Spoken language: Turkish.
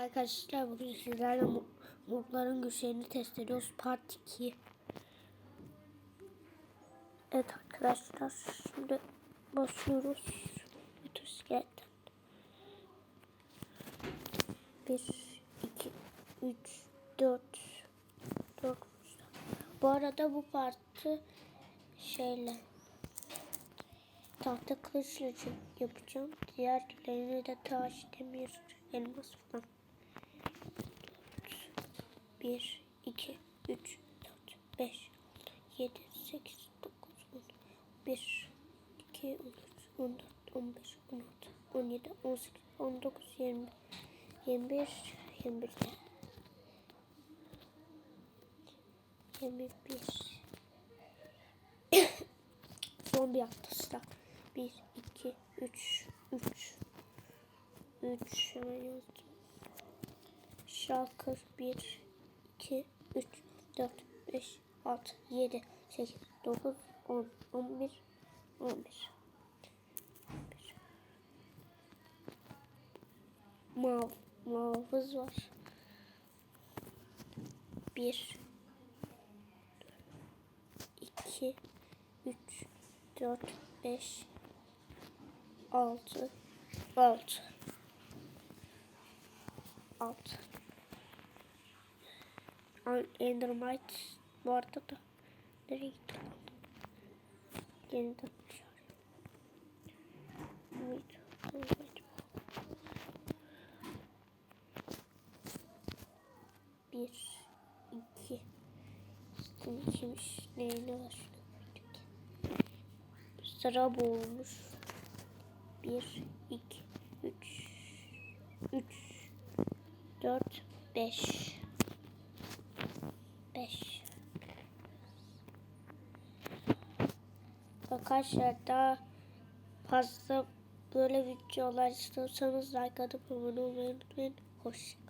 arkadaşlar bugün sizlerle mo- mobların güçlerini test ediyoruz. Part 2. Evet arkadaşlar şimdi başlıyoruz. Motosikletten. 1, 2, 3, 4, 4. Bu arada bu partı şeyle tahta kılıçla yapacağım. Diğerlerini de taş, demir, elmas falan. 1, 2, 3, 4, 5, 6, 7, 8, 9, 10, 1, 2, 13, 14, 15, 16, 17, 18, 19, 20, 21, 21, 21. Son bir haftası 1, 2, 3, 3, 3 hemen yazdım. Şarkı 1, 2, 3, 4, 5, 6, 7, 8, 9, 10, 11, 11. Mav, mavız var. 1, 2, 3, 4, 5, 6, 6. 6. Endermite bu arada da nereye gitti? Yeniden wait. Bir, iki. Sizin içmiş neyle var? Sıra bu olmuş. Bir, iki, üç, üç, dört. Beş. Arkadaşlar daha fazla böyle videolar istiyorsanız like atıp abone olmayı unutmayın. Hoşçakalın.